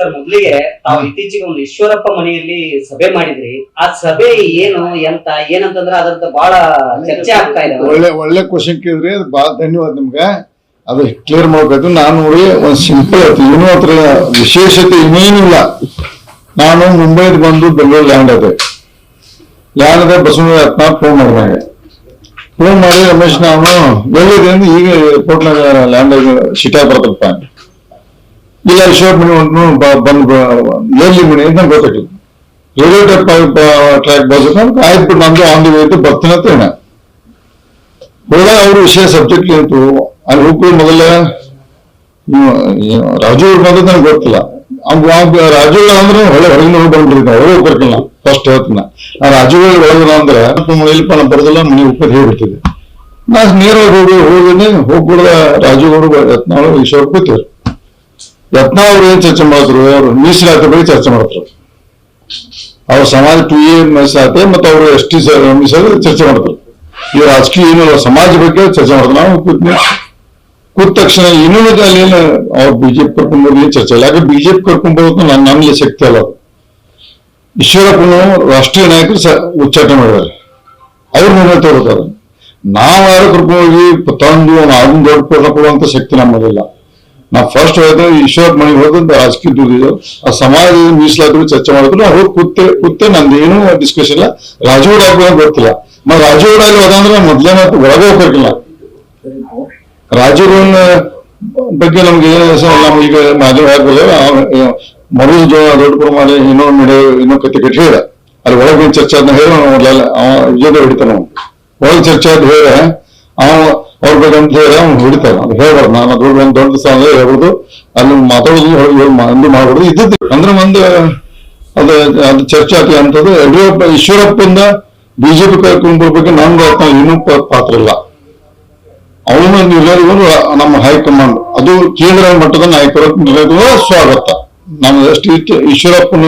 Sir ಮೊದಲಿಗೆ ತಾವು ಇತ್ತೀಚೆಗೆ ಒಂದು ಈಶ್ವರಪ್ಪ ಮನೆಯಲ್ಲಿ ಸಭೆ ಮಾಡಿದ್ರಿ. ಆ ಸಭೆ ಏನು ಎಂತ ಏನಂತಂದ್ರೆ ಅದರಂತ ಬಹಳ ಚರ್ಚೆ ಆಗ್ತಾ ಇದೆ ಒಳ್ಳೆ ಒಳ್ಳೆ ಕ್ವಶನ್ ಕೇಳಿದ್ರಿ. ಅದು ಭಾಳ ಧನ್ಯವಾದ ನಿಮ್ಗೆ. ಅದು ಕ್ಲಿಯರ್ ಮಾಡ್ಬೇಕು. ನಾನು ನೋಡಿ ಒಂದು ಸಿಂಪಲ್ ಐತಿ ಇನ್ನೂ ಹತ್ರ ವಿಶೇಷತೆ ಇನ್ನೇನಿಲ್ಲ. ನಾನು ಮುಂಬೈದ್ ಬಂದು ಬೆಂಗಳೂರು ಲ್ಯಾಂಡ್ ಅದೆ. ಲ್ಯಾಂಡ್ ಅದೇ ಬಸವ ರತ್ನ ಫೋನ್ ಮಾಡಿದಾಗ. ಫೋನ್ ಮಾಡಿ ರಮೇಶ್ ನಾನು ಅಂದ್ರೆ ಈಗ ಏರ್ಪೋರ್ಟ್ನಾಗ ಲ್ಯಾಂಡ್ ಶಿಟಾ ಬರ್ತಪ್ಪ ಇಲ್ಲ ಈಶ್ವರ್ ಮನೆ ಒಂದು ಬಂದು ಎಲ್ಲಿ ಮನೆ ಅಂತ ನಂಗೆ ಗೊತ್ತಾಗಿಲ್ಲ ಟೈಪ್ ಟ್ರ್ಯಾಕ್ ಬಸ್ ಆಯ್ತು, ನಮ್ದು ಆನ್ ದಿ ವೇ ಇದ್ದು ಬರ್ತೀನಿ ಅಂತ ಹೇಳ ಹೋದಾಗ ಅವರು ವಿಷಯ ಸಬ್ಜೆಕ್ಟ್ ಇತ್ತು ಅಲ್ಲಿ ಹೋಗ್ಕೊಂಡು ಮೊದಲ. ರಾಜು ಮೊದಲು ನನಗೆ ಗೊತ್ತಿಲ್ಲ. ರಾಜು ಅಂದ್ರೆ ಒಳ್ಳೆ ಹೊರಗಿನ ಹೋಗಿ ಬಂದ್ಬಿಟ್ಟಿದ್ದ ಅವ್ರು ಹೋಗ್ಬೇಕಿಲ್ಲ ಫಸ್ಟ್ ಹೇಳ್ತೀನಿ. ಆ ರಾಜು ಒಳಗಿನ ಅಂದ್ರೆ ಮನೆಯಲ್ಲಿ ನಾನು ಬರೋದಿಲ್ಲ, ಮನೆ ಉಪ್ಪರ್ ಹೇಳ್ಬಿಡ್ತಿದ್ದೆ ನಾ ನೇರವಾಗಿ ಹೋಗಿ ಹೋಗಿದ್ದೆ ಹೋಗ್ಬಿಡ್ದ. ರಾಜು ಅವರು, ಯತ್ನಾಳು, ಈಶ್ವರ್ ಕೂತಿದ್ರು. ಯತ್ನ ಅವ್ರು ಏನ್ ಚರ್ಚೆ ಮಾಡಿದ್ರು? ಅವರು ಮೀಸಲಾತಿ ಬಗ್ಗೆ ಚರ್ಚೆ ಮಾಡ್ತಾರೆ. ಅವ್ರ ಸಮಾಜ ಟು ಎ ಮೀಸಲಾತಿ ಮತ್ತೆ ಅವರು ಎಸ್ ಟಿ ಮೀಸಲಾತಿ ಚರ್ಚೆ ಮಾಡ್ತಾರೆ. ಇವ್ರ ರಾಜಕೀಯ ಏನು ಸಮಾಜ ಬಗ್ಗೆ ಚರ್ಚೆ ಮಾಡ್ತಾರೆ. ನಾವು ಕೂತ್ನಿ. ಕೂತ ತಕ್ಷಣ ಅಲ್ಲಿ ಏನು, ಅವ್ರು ಬಿಜೆಪಿ ಕರ್ಕೊಂಡ್ಬರ್ಲಿ ಚರ್ಚೆ ಇಲ್ಲ. ಯಾಕೆ ಬಿಜೆಪಿ ಕರ್ಕೊಂಡ್ಬರೋದು ನನ್ನ ನನ್ನಲ್ಲಿ ಶಕ್ತಿ ಅಲ್ಲ ಈಶ್ವರಪ್ಪ ರಾಷ್ಟ್ರೀಯ ನಾಯಕರು ಉಚ್ಚಾಟನೆ ಮಾಡಿದ್ದಾರೆ. ಅವ್ರು ನಿರ್ಣಯ ತಗೋತಾರೆ ನಾವು ಯಾರು ಕರ್ಕೊಂಡೋಗಿ ತಂದು ಅದನ್ನ ದೊಡ್ಡ ಕೊಡ ಕೊಡುವಂತ ಶಕ್ತಿ ನಮ್ಮಲ್ಲಿಲ್ಲ ನಾವು ಫಸ್ಟ್ ಹೋದ್ರೆ ಈಶ್ವರ ಮನೆಗೆ ಹೋದಂತ ರಾಜಕೀಯ ದುಡಿದ್ರು ಆ ಸಮಾಜದ ಮೀಸಲಾತಿ ಚರ್ಚೆ ಮಾಡಿದ್ರು. ಅವ್ರು ಕುತ್ತೆ ಕೂತೆ ಕೂತೆ ನಂದು ಏನೂ ಡಿಸ್ಕಷನ್ ಇಲ್ಲ. ರಾಜಗೌಡ ಆಗ್ಬೋದು ಗೊತ್ತಿಲ್ಲ. ಮತ್ತೆ ರಾಜಗೌಡ ಅಲ್ಲಿ ಹೋದಂದ್ರೆ ಮೊದ್ಲೇ ಮತ್ತು ಒಳಗೆ ಹೋಗ್ಬೇಕಿಲ್ಲ. ರಾಜಗೌಡನ ಬಗ್ಗೆ ನಮ್ಗೆ ನಮ್ಗೆ ಈಗ ಆಗ್ಬೋದು ಮರು ದೊಡ್ಡ ಮಾಡಿ ಏನೋ ನಡೆ ಏನೋ ಕತೆ ಕಟ್ಟಿ ಹೇಳ. ಅಲ್ಲಿ ಒಳಗೆ ಚರ್ಚೆ ಅದನ್ನ ಹೇಳ. ಮೊದಲೆಲ್ಲ ಅವ ವಿಜಯದ ಹೊಡಿತಾನ ಒಳಗೆ ಚರ್ಚೆ ಅದು ಹೇಳ. ಅವ ಅಂತ ಹೇಳಿ ಅವ್ನು ಹೊಡಿತಾನ. ಅದು ಹೇಳ್ಬಾರ್ದು. ನಾನು ದೊಡ್ಡ ಒಂದು ದೊಡ್ಡ ಸ್ಥಾನ ಹೇಳ್ಬೋದು ಅಲ್ಲಿ ಮಾತಾಡೋದು ಮಂದಿ ಮಾಡ್ಬಾರ್ದು. ಇದ್ದದ್ದು ಅಂದ್ರೆ ಒಂದು ಅದು ಅದು ಚರ್ಚೆ ಆಗಿ ಅಂತದ್ದು ಯಡಿಯೂರಪ್ಪ ಈಶ್ವರಪ್ಪಂದ ಬಿಜೆಪಿ ಕರ್ಕೊಂಡ್ಬರ್ಬೇಕು ನಮ್ ಆತ್ಮ ಇನ್ನೂ ಪಾತ್ರ ಇಲ್ಲ. ಅವನು ನಿರ್ಣಯಗಳು ನಮ್ಮ ಹೈಕಮಾಂಡ್. ಅದು ಕೇಂದ್ರ ಮಟ್ಟದ ನಾಯಕರ ನಿರ್ಣಯಗಳು ಸ್ವಾಗತ. ನಮ್ಮ ಸ್ಟೇಟ್ ಈಶ್ವರಪ್ಪನ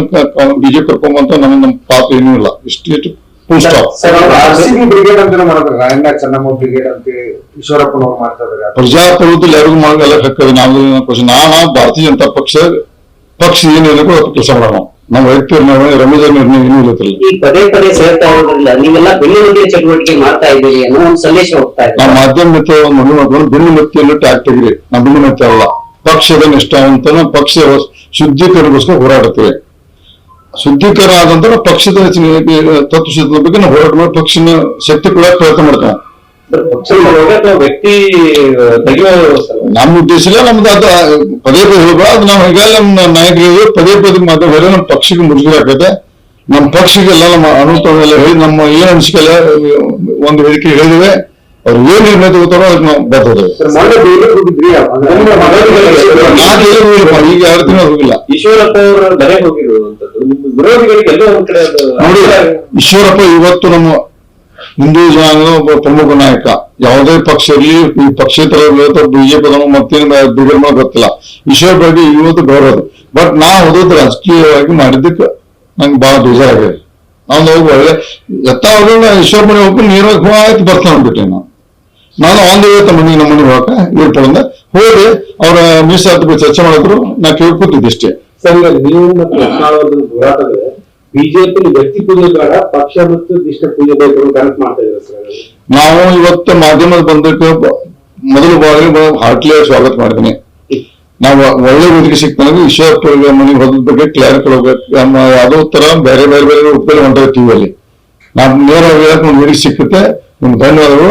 ಬಿಜೆಪಿ ಕರ್ಕೊಂಬಂತ ನಮ್ಮ ನಮ್ಮ ಪಾತ್ರ ಏನೂ ಇಲ್ಲ. ಸ್ಟೇಟ್ ಬ್ರಿಗೇಡ್ ಅಂತ ಮಾಡಿದ್ರು ರಾಯಣ್ಣ ಚೆನ್ನಮ್ಮ ಬ್ರಿಗೇಡ್ ಅಂತ ಈಶ್ವರಪ್ಪನವ್ರು ಮಾಡ್ತಾ ಇದಾರೆ. ಯಾರಿಗೂ ಮಾಡಲ್ಲ ಹಕ್ಕದ ನಾವು ನಾನು ಭಾರತೀಯ ಜನತಾ ಪಕ್ಷ ಪಕ್ಷ ಏನು ಹೇಳಬೇಕು ಕೆಲಸ ಮಾಡೋಣ. ನಮ್ಮ ವ್ಯಕ್ತಿ ನಿರ್ಣಯ ರಮೇಶ ನಿರ್ಣಯ ಏನು ಇರುತ್ತಿಲ್ಲ ಈ ಪದೇ ಪದೇ ಸೇರ್ತಾ ಇರೋದ್ರಿಂದ ನೀವೆಲ್ಲ ಬೆನ್ನೆಲುಬಿಗೆ ಚಟುವಟಿಕೆ ಮಾಡ್ತಾ ಇದ್ದೀರಿ ಅನ್ನೋ ಒಂದು ಸಂದೇಶ ಹೋಗ್ತಾ ಇದೆ. ನಮ್ಮ ಮಾಧ್ಯಮ ಒಂದು ಮಣ್ಣು ಮಾಡ್ಕೊಂಡು ಬೆನ್ನು ಮತ್ತಿಯನ್ನು ಟ್ಯಾಗ್ ತೆಗಿರಿ ನಮ್ಮ ಬೆನ್ನು ಮತ್ತೆ ಅಲ್ಲ ಪಕ್ಷದ ನಿಷ್ಠಾವಂತನ ಪಕ್ಷ ಶುದ್ಧೀಕರಣಗೋಸ್ಕರ ಹೋರಾಡುತ್ತೇವೆ. ಶುದ್ಧೀಕರಣ ಆದಂತರ ಪಕ್ಷದ ತತ್ವಶುದ್ಧದ ಬಗ್ಗೆ ನಾವು ಹೋರಾಟ ಮಾಡಿ ಪಕ್ಷನ ಶಕ್ತಿ ಕೂಡ ಪ್ರಯತ್ನ ಮಾಡ್ತೇವೆ ವ್ಯಕ್ತಿ ನಮ್ಮ ಉದ್ದೇಶ ಇಲ್ಲ ನಮ್ದು ಅದು ಪದೇ ಪದೇ ಹೋಗ ಅದು ನಾವು ಈಗ ನಮ್ಮ ನಾಯಕರಿಗೆ ಪದೇ ಪದೇ ಮಾತಾಡಿದ್ರೆ ನಮ್ಮ ಪಕ್ಷಕ್ಕೆ ಮುಜುಗರ ಆಗತ್ತೆ. ನಮ್ಮ ಪಕ್ಷಕ್ಕೆಲ್ಲ ನಮ್ಮ ಅನುಭವ ಎಲ್ಲ ಹೇಳಿ ನಮ್ಮ ಏನ್ ಅನಿಸಿಕೆಲ್ಲ ಒಂದು ವೇದಿಕೆ ಹೇಳಿದಿವೆ ಅವ್ರು ಏನ್ ನಿರ್ಣಯ ತಗೋತಾರೋ ಅದಕ್ಕೆ ನಾವು ಬರ್ತದೆ ಈಗ ಹೋಗಿಲ್ಲ. ಈಶ್ವರಪ್ಪ ಅವರ ಮನೆ ಹೋಗಿರುವಂತದ್ದು ನಿಮ್ಮ ವಿರೋಧಿಗಳಿಗೆ ಎಲ್ಲೋ ಒಂದ್ ಕಡೆ ಅದು ನೋಡಿ ಈಶ್ವರಪ್ಪ ಇವತ್ತು ನಮ್ಮ ಹಿಂದೂ ಜನಾಂಗದ ಒಬ್ಬ ಪ್ರಮುಖ ನಾಯಕ. ಯಾವುದೇ ಪಕ್ಷ ಇರಲಿ ಈ ಪಕ್ಷೇತರ ಬಿಜೆಪಿ ಮತ್ತೇನು ಬಿಡುಗಡೆ ಗೊತ್ತಿಲ್ಲ. ಈಶ್ವರ ಬಗ್ಗೆ ಇವತ್ತು ಬರೋದು ಬಟ್ ನಾ ಓದೋದು ರಾಜಕೀಯವಾಗಿ ಮಾಡಿದ್ದಕ್ಕೆ ನಂಗೆ ಬಹಳ ಬೇಜಾರಾಗಿದೆ. ನಾನು ಹೋಗಿ ಒಳ್ಳೆ ಎತ್ತಾವಾಗ ಈಶ್ವರ ಮನೆ ಹೋಗಿ ನೇರವಾಗಿ ಹೋ ಆಯ್ತು ಬರ್ತಾನೆ ಅಂದ್ಬಿಟ್ಟೆ ನಾನು. ನಾನು ಆನ್ ದಿ ವೇ ತಮ್ಮ ಮನೆಗೆ ನಮ್ಮ ಮನೆಗೆ ಹೋಗಕ್ಕೆ ಏರ್ಪೋರ್ಟಿಂದ ಹೋಗಿ ಅವರ ಮೀಸಲಾತಿ ಬಗ್ಗೆ ಚರ್ಚೆ ಮಾಡಿದ್ರು ನಾ ಕೇಳಿ ಕೂತಿದ್ದೆ ಸರ್ ಈಗ ನೀವು ಮತ್ತು ಯತ್ನಾಳವರದ್ದು ಹೋರಾಟದಲ್ಲಿ ಬಿಜೆಪಿ ವ್ಯಕ್ತಿ ಪೂಜೆ ಬೇಡ ಪಕ್ಷ ಮತ್ತು ದಿಷ್ಟ ಪೂಜೆ ಬೇಕು ಕನೆಕ್ಟ್ ಮಾಡ್ತಾ ಇದ್ದಾರೆ ಸರ್. ನಾವು ಇವತ್ತು ಮಾಧ್ಯಮದ ಬಂದಕ್ಕೆ ಮೊದಲು ಬಾರಿ ಹಾರ್ಟ್ಲಿ ಸ್ವಾಗತ ಮಾಡಿದ್ದೀನಿ ನಾವು ಒಳ್ಳೆ ವೇದಿಕೆ ಸಿಗ್ತಾನೆ ಈಶ್ವರಪ್ಪ ಮನೆಗೆ ಹೋದ ಬಗ್ಗೆ ಕ್ಲಿಯರ್ ನಮ್ಮ ಯಾವುದೋ ತರ ಬೇರೆ ಬೇರೆ ಬೇರೆ ಉಪಯೋಗ ಹೊಂಟಿರ್ತೀವಿ ಅಲ್ಲಿ ನಾವು ನೇರ ಹೇಳಕ್ ಒಂದು ವೇದಿಕೆ ಸಿಕ್ಕುತ್ತೆ. ನಿಮ್ಗೆ ಧನ್ಯವಾದಗಳು.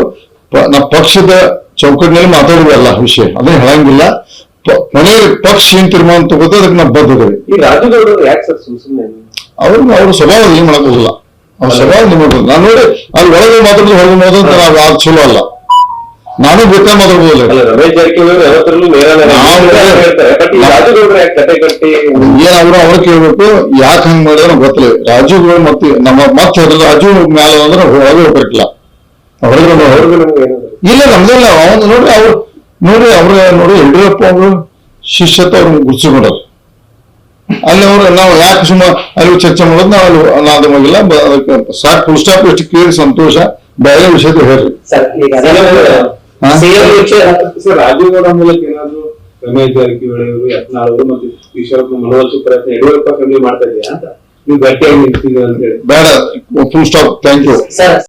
ನಮ್ಮ ಪಕ್ಷದ ಚೌಕಟ್ಟಿನಲ್ಲಿ ಮಾತಾಡುವಲ್ಲ ವಿಷಯ. ಅದೇ ಹೇಳಂಗಿಲ್ಲ. ಮನೆಯಲ್ಲಿ ಪಕ್ಷ ಏನ್ ತೀರ್ಮಾನ ತಗೋದು ಅದಕ್ಕೆ ನಾವು ಬದ್ಧದೇವೆ ಈ ರಾಜುಗೌಡರು ಯಾಕೆ ಸರ್ ಸುಮ್ ಸುಮ್ಮನೆ ಅವ್ರು ಅವ್ರ ಸ್ವಭಾವ ಏನ್ ಮಾಡಕ್ಕೋಗಿಲ್ಲ. ಅವ್ರ ಸ್ವಭಾವ ನಿಮಗೆ ನಾನು ನೋಡಿ ಅಲ್ಲಿ ಒಳಗೆ ಮಾತಾಡೋದು ಹೊರಗೆ ಮಾತಾಡೋದು ನಾವು ಅದು ಚಲೋ ಅಲ್ಲ. ನಾನು ಬೇಕಾದ್ರೆ ಮಾತಾಡ್ಬೋದಿಲ್ಲ. ರಮೇಶ್ ಜಾರಕಿಹೊಳಿ ಯಾವತ್ತರಲ್ಲೂ ನೇರ ನಾವು ಹೇಳ್ತಾರೆ? ಬಟ್ ಈ ರಾಜುಗೌಡರು ಯಾಕೆ ಕತೆ ಏನ್ ಅವ್ರು ಅವ್ರು ಕೇಳ್ಬೇಕು ಯಾಕೆ ಹಂಗ್ ಮಾಡಿದ್ರೆ ಗೊತ್ತಿಲ್ಲ. ರಾಜು ಮತ್ತೆ ನಮ್ಮ ಮತ್ತೆ ರಾಜು ಮ್ಯಾಲ ಅಂದ್ರೆ ಹೊರಗೆ ಹೋಗ್ಬೇಕಿಲ್ಲ. ಇಲ್ಲ. ನಮ್ದಿಲ್ಲ ಅವನು ನೋಡ್ರಿ ಅವ್ರು ನೋಡಿ ಅವ್ರ ನೋಡಿ ಯಡಿಯೂರಪ್ಪ ಅವರು ಶಿಷ್ಯತ್ವ ಅವ್ರನ್ನ ಗುರ್ಸಿಕೊಂಡರು ಅಲ್ಲಿ ಅವರು ನಾವು ಯಾಕೆ ಸುಮ್ಮ ಅಲ್ಲಿ ಚರ್ಚೆ ಮಾಡೋದು ನಾವು ಅಲ್ಲಿ ಹೋಗಿಲ್ಲ ಅದಕ್ಕೆ ಸಾಕು. ಫುಲ್ ಸ್ಟಾಪ್ ಎಷ್ಟು ಕೇಳಿ ಸಂತೋಷ. ಬೇರೆ ವಿಷಯದ ಹೇಳ್ರಿ. ಸರ್ ಈಗ ಹಾ? ಸಿಎಂ ವಿಷಯ ಸರ್ ರಾಜುಗೌಡ ಮೂಲಕ ಏನಾದ್ರು ರಮೇಶ್ ಜಾರಕಿಹೊಳಿ ಅವರು ಯತ್ನಾಳ್ ಅವರು ಮತ್ತು ಈಶ್ವರಪ್ಪ ಮನವೊಲಿಸುವ ಪ್ರಯತ್ನ ಯಡಿಯೂರಪ್ಪ ಫ್ಯಾಮಿಲಿ ಮಾಡ್ತಾ ಇದೆಯಾ ಅಂತ? ನೀವು ಗಟ್ಟಿಯಾಗಿ ನಿಂತಿದ್ದೀವಿ ಅಂತ ಹೇಳಿ. ಬೇಡ full stop thank you sir